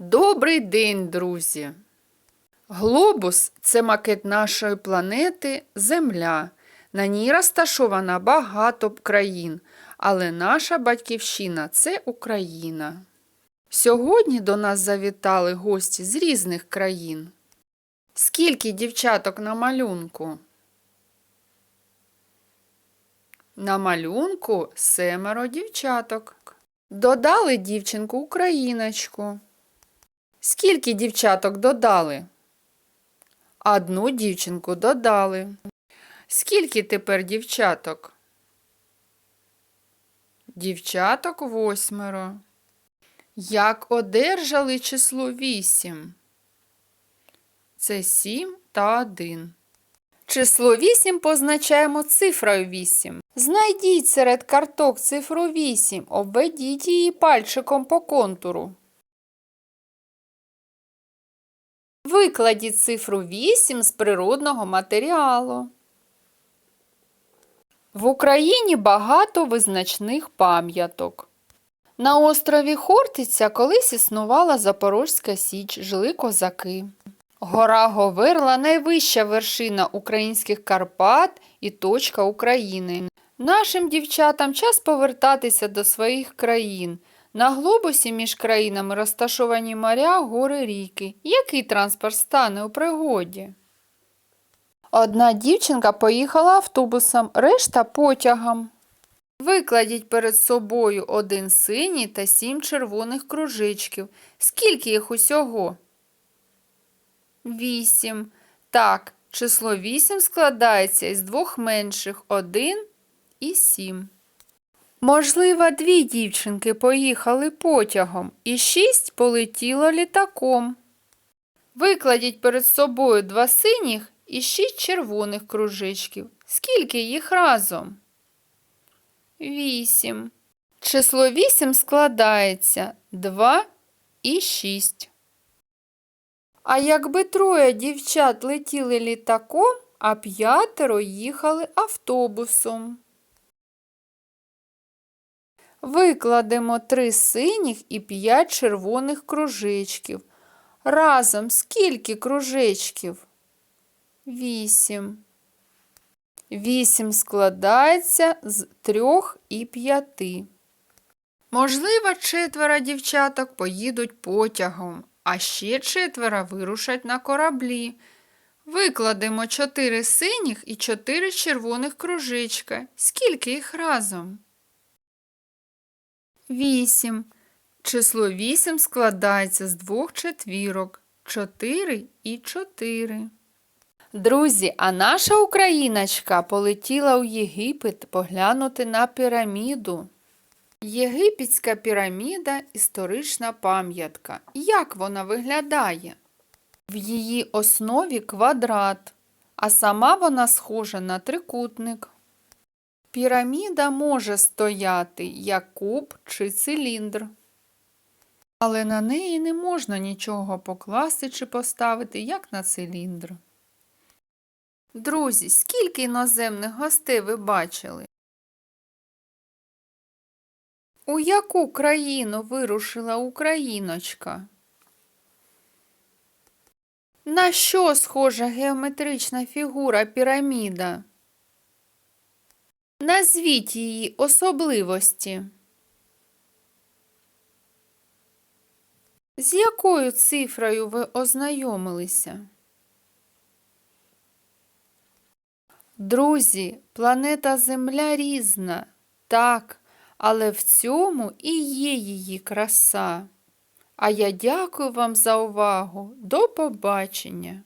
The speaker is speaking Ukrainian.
Добрий день, друзі! Глобус це макет нашої планети Земля. На ній розташовано багато країн, але наша батьківщина це Україна. Сьогодні до нас завітали гості з різних країн. Скільки дівчаток на малюнку? На малюнку семеро дівчаток. Додали дівчинку україночку. Скільки дівчаток додали? Одну дівчинку додали. Скільки тепер дівчаток? Дівчаток восьмеро. Як одержали число вісім? Це сім та один. Число 8 позначаємо цифрою 8. Знайдіть серед карток цифру 8, обведіть її пальчиком по контуру. Викладіть цифру 8 з природного матеріалу. В Україні багато визначних пам'яток. На острові Хортиця колись існувала Запорозька Січ, жили козаки. Гора Говерла найвища вершина українських Карпат і точка України. Нашим дівчатам час повертатися до своїх країн. На глобусі між країнами розташовані моря, гори, ріки. Який транспорт стане у пригоді? Одна дівчинка поїхала автобусом, решта потягом. Викладіть перед собою один синій та сім червоних кружечків. Скільки їх усього? Вісім. Так, число вісім складається із двох менших один і сім. Можливо, дві дівчинки поїхали потягом і шість полетіло літаком. Викладіть перед собою два синіх і шість червоних кружечків. Скільки їх разом? Вісім. Число вісім складається два і шість. А якби троє дівчат летіли літаком, а п'ятеро їхали автобусом. Викладемо три синіх і п'ять червоних кружечків. Разом скільки кружечків? Вісім. Вісім складається з трьох і п'яти. Можливо, четверо дівчаток поїдуть потягом, а ще четверо вирушать на кораблі. Викладемо чотири синіх і чотири червоних кружечка. Скільки їх разом? Вісім. Число вісім складається з двох четвірок. Чотири і чотири. Друзі, а наша україночка полетіла у Єгипет поглянути на піраміду. Єгипетська піраміда історична пам'ятка. Як вона виглядає? В її основі квадрат, а сама вона схожа на трикутник. Піраміда може стояти як куб чи циліндр. Але на неї не можна нічого покласти чи поставити, як на циліндр. Друзі, скільки іноземних гостей ви бачили? У яку країну вирушила україночка? На що схожа геометрична фігура піраміда? Назвіть її особливості. З якою цифрою ви ознайомилися? Друзі, планета Земля різна, так, але в цьому і є її краса. А я дякую вам за увагу. До побачення!